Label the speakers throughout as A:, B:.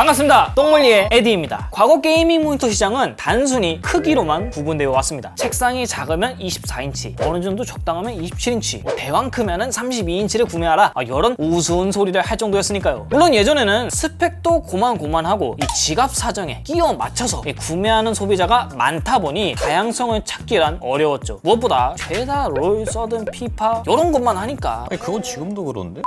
A: 반갑습니다. 똥물리의 에디입니다. 과거 게이밍 모니터 시장은 단순히 크기로만 구분되어 왔습니다. 책상이 작으면 24인치, 어느 정도 적당하면 27인치, 뭐 대왕 크면은 32인치를 구매하라. 아, 이런 우스운 소리를 할 정도였으니까요. 물론 예전에는 스펙도 고만고만하고 이 지갑 사정에 끼워 맞춰서 이 구매하는 소비자가 많다 보니 다양성을 찾기란 어려웠죠. 무엇보다 최다 롤, 서든, 피파 이런 것만 하니까
B: 아니 그건 지금도 그런데?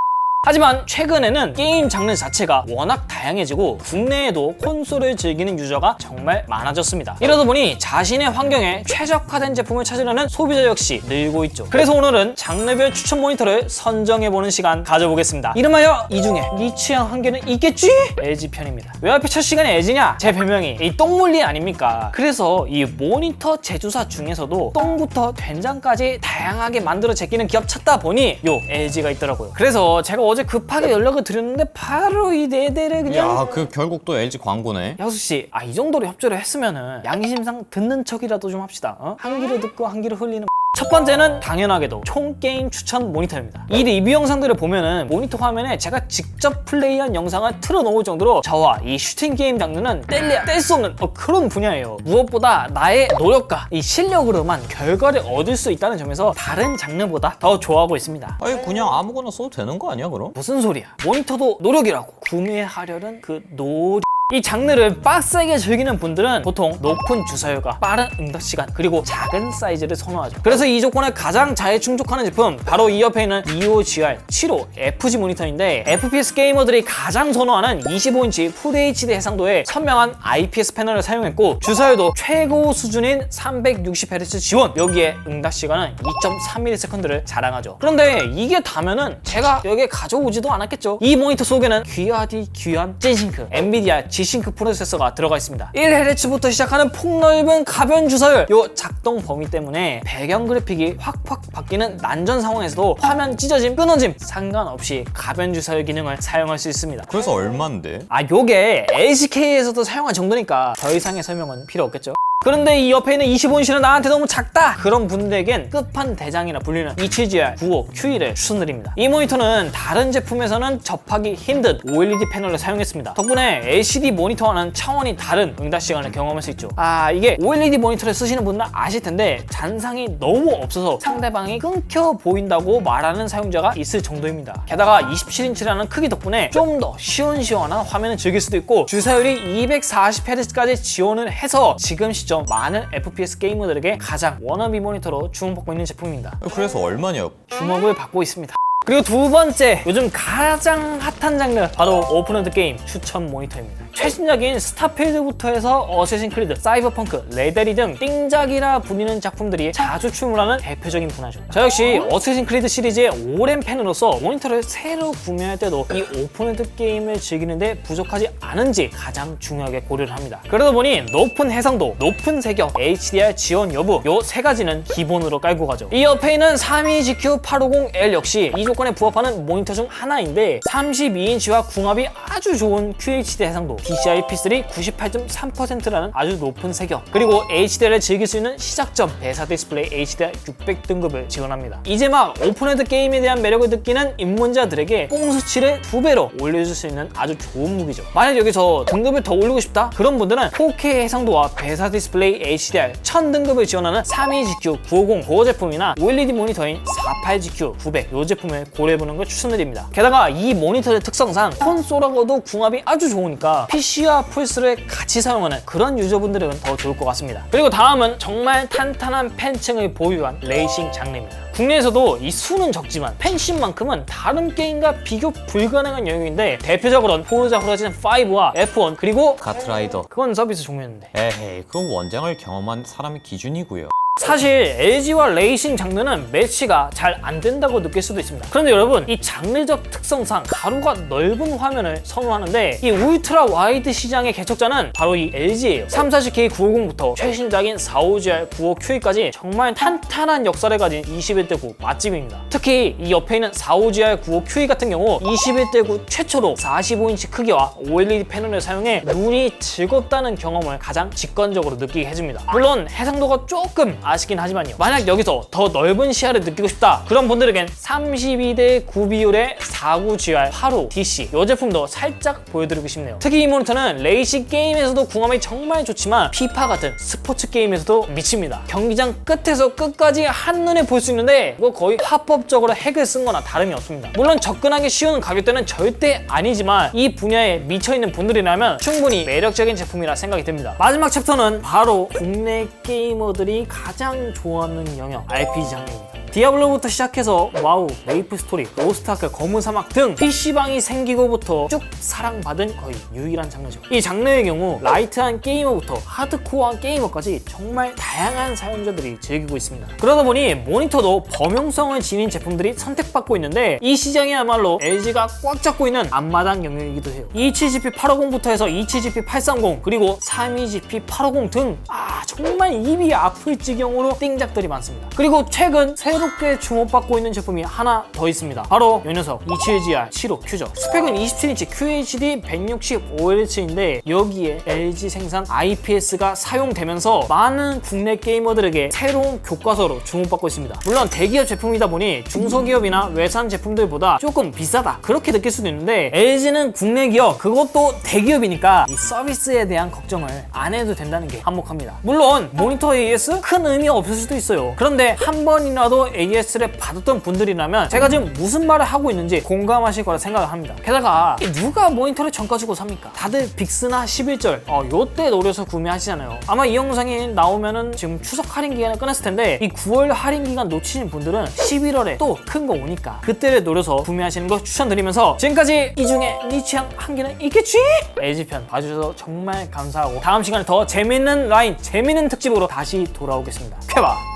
A: 하지만 최근에는 게임 장르 자체가 워낙 다양해지고 국내에도 콘솔을 즐기는 유저가 정말 많아졌습니다. 이러다 보니 자신의 환경에 최적화된 제품을 찾으려는 소비자 역시 늘고 있죠. 그래서 오늘은 장르별 추천 모니터를 선정해보는 시간 가져보겠습니다. 이름하여 이 중에 네 취향 한 개는 있겠지? LG 편입니다. 왜 하필 첫 시간에 LG냐? 제 별명이 이 똥물리 아닙니까? 그래서 이 모니터 제조사 중에서도 똥부터 된장까지 다양하게 만들어 제끼는 기업 찾다 보니 요 LG가 있더라고요. 그래서 제가 어제 급하게 연락을 드렸는데 바로 이 네 대를 그냥
B: 야 그 결국 또 LG 광고네
A: 야수 씨, 아 이 정도로 협조를 했으면은 양심상 듣는 척이라도 좀 합시다. 어? 한 귀로 듣고 한 귀로 흘리는. 첫 번째는 당연하게도 총 게임 추천 모니터입니다. 이 리뷰 영상들을 보면은 모니터 화면에 제가 직접 플레이한 영상을 틀어놓을 정도로 저와 이 슈팅 게임 장르는 뗄래야 뗄 수 없는 어, 그런 분야예요. 무엇보다 나의 노력과 이 실력으로만 결과를 얻을 수 있다는 점에서 다른 장르보다 더 좋아하고 있습니다.
B: 아니 그냥 아무거나 써도 되는 거 아니야 그럼?
A: 무슨 소리야? 모니터도 노력이라고. 구매하려는 그 노력. 이 장르를 빡세게 즐기는 분들은 보통 높은 주사율과 빠른 응답 시간 그리고 작은 사이즈를 선호하죠. 그래서 이 조건에 가장 잘 충족하는 제품 바로 이 옆에 있는 EOGR 75 FG 모니터인데 FPS 게이머들이 가장 선호하는 25인치 풀 HD 해상도의 선명한 IPS 패널을 사용했고 주사율도 최고 수준인 360Hz 지원 여기에 응답 시간은 2.3ms를 자랑하죠. 그런데 이게 다면은 제가 여기에 가져오지도 않았겠죠. 이 모니터 속에는 귀하디 귀한 찐싱크 엔비디아 G싱크 프로세서가 들어가 있습니다. 1Hz부터 시작하는 폭넓은 가변 주사율 요 작동 범위 때문에 배경 그래픽이 확확 바뀌는 난전 상황에서도 화면 찢어짐 끊어짐 상관없이 가변 주사율 기능을 사용할 수 있습니다.
B: 그래서 얼만데?
A: 아 요게 LCK에서도 사용한 정도니까 더 이상의 설명은 필요 없겠죠. 그런데 이 옆에 있는 25인치는 나한테 너무 작다! 그런 분들에겐 끝판 대장이라 불리는 ETGR 95 QE를 추천드립니다. 이 모니터는 다른 제품에서는 접하기 힘든 OLED 패널을 사용했습니다. 덕분에 LCD 모니터와는 차원이 다른 응답 시간을 경험할 수 있죠. 아 이게 OLED 모니터를 쓰시는 분들 아실 텐데 잔상이 너무 없어서 상대방이 끊겨 보인다고 말하는 사용자가 있을 정도입니다. 게다가 27인치라는 크기 덕분에 좀 더 시원시원한 화면을 즐길 수도 있고 주사율이 240Hz까지 지원을 해서 지금 시점 많은 FPS 게이머들에게 가장 워너비 모니터로 주목받고 있는 제품입니다.
B: 그래서 얼마냐고
A: 주목을 받고 있습니다. 그리고 두 번째 요즘 가장 핫한 장르 바로 오픈월드 게임 추천 모니터입니다. 최신작인 스타필드부터 해서 어쌔신 크리드, 사이버펑크, 레데리 등 띵작이라 불리는 작품들이 자주 출몰하는 대표적인 분야죠. 저 역시 어쌔신 크리드 시리즈의 오랜 팬으로서 모니터를 새로 구매할 때도 이 오픈월드 게임을 즐기는데 부족하지 않은지 가장 중요하게 고려를 합니다. 그러다 보니 높은 해상도, 높은 색역, HDR 지원 여부 요 세 가지는 기본으로 깔고 가죠. 이 옆에 있는 32GQ850L 역시 이 조건에 부합하는 모니터 중 하나인데 32인치와 궁합이 아주 좋은 QHD 해상도 DCI-P3 98.3%라는 아주 높은 색역 그리고 HDR을 즐길 수 있는 시작점 배사 디스플레이 HDR 600 등급을 지원합니다. 이제 막 오픈헤드 게임에 대한 매력을 느끼는 입문자들에게 뽕 수치를 두 배로 올려줄 수 있는 아주 좋은 무기죠. 만약 여기서 등급을 더 올리고 싶다? 그런 분들은 4K 해상도와 배사 디스플레이 HDR 1000등급을 지원하는 32GQ 950 고어 제품이나 OLED 모니터인 48GQ 900 이 제품을 고려해보는 걸 추천드립니다. 게다가 이 모니터의 특성상 콘솔하고도 궁합이 아주 좋으니까 PC와 플스를 같이 사용하는 그런 유저분들에겐 더 좋을 것 같습니다. 그리고 다음은 정말 탄탄한 팬층을 보유한 레이싱 장르입니다. 국내에서도 이 수는 적지만 팬심만큼은 다른 게임과 비교 불가능한 영역인데 대표적으로는 포르자 호라이즌 5와 F1 그리고
B: 가트라이더
A: 그건 서비스 종류였는데
B: 에헤이 그건 원장을 경험한 사람의 기준이고요
A: 사실 LG와 레이싱 장르는 매치가 잘 안 된다고 느낄 수도 있습니다. 그런데 여러분 이 장르적 특성상 가로가 넓은 화면을 선호하는데 이 울트라 와이드 시장의 개척자는 바로 이 LG예요. 340K950부터 최신작인 45GR 95QE까지 정말 탄탄한 역사를 가진 21대 9 맛집입니다. 특히 이 옆에 있는 45GR 95QE 같은 경우 21대 9 최초로 45인치 크기와 OLED 패널을 사용해 눈이 즐겁다는 경험을 가장 직관적으로 느끼게 해줍니다. 물론 해상도가 조금 아쉽긴 하지만요. 만약 여기서 더 넓은 시야를 느끼고 싶다 그런 분들에겐 32대 9 비율의 49GR 85 DC 이 제품도 살짝 보여드리고 싶네요. 특히 이 모니터는 레이시 게임에서도 궁합이 정말 좋지만 피파 같은 스포츠 게임에서도 미칩니다. 경기장 끝에서 끝까지 한눈에 볼 수 있는데 이거 거의 합법적으로 핵을 쓴 거나 다름이 없습니다. 물론 접근하기 쉬운 가격대는 절대 아니지만 이 분야에 미쳐있는 분들이라면 충분히 매력적인 제품이라 생각이 듭니다. 마지막 챕터는 바로 국내 게이머들이 가장 좋아하는 영역 RPG 장르입니다. 디아블로부터 시작해서 와우, 메이플 스토리, 로스트아크, 검은 사막 등 PC방이 생기고부터 쭉 사랑받은 거의 유일한 장르죠. 이 장르의 경우 라이트한 게이머부터 하드코어한 게이머까지 정말 다양한 사용자들이 즐기고 있습니다. 그러다 보니 모니터도 범용성을 지닌 제품들이 선택받고 있는데 이 시장이야말로 LG가 꽉 잡고 있는 앞마당 영역이기도 해요. 27GP 850부터 해서 27GP 830 그리고 32GP 850 등 아, 정말 입이 아플 지경으로 띵작들이 많습니다. 그리고 최근 새 롭게 주목받고 있는 제품이 하나 더 있습니다. 바로 이 녀석 27GR 75 큐죠. 스펙은 27인치 QHD 165Hz인데 여기에 LG 생산 IPS가 사용되면서 많은 국내 게이머들에게 새로운 교과서로 주목받고 있습니다. 물론 대기업 제품이다 보니 중소기업이나 외산 제품들보다 조금 비싸다 그렇게 느낄 수도 있는데 LG는 국내 기업 그것도 대기업이니까 이 서비스에 대한 걱정을 안 해도 된다는 게 한몫합니다. 물론 모니터 AS 큰 의미 없을 수도 있어요. 그런데 한 번이라도 AS를 받았던 분들이라면 제가 지금 무슨 말을 하고 있는지 공감하실 거라 생각을 합니다. 게다가 누가 모니터를 정가 주고 삽니까? 다들 빅스나 11절 어, 요때 노려서 구매하시잖아요. 아마 이 영상이 나오면은 지금 추석 할인 기간을 끝났을 텐데 이 9월 할인 기간 놓치신 분들은 11월에 또 큰 거 오니까 그때를 노려서 구매하시는 거 추천드리면서 지금까지 이 중에 네 취향 한 개는 있겠지? LG 편 봐주셔서 정말 감사하고 다음 시간에 더 재밌는 라인, 재밌는 특집으로 다시 돌아오겠습니다. 쾌바!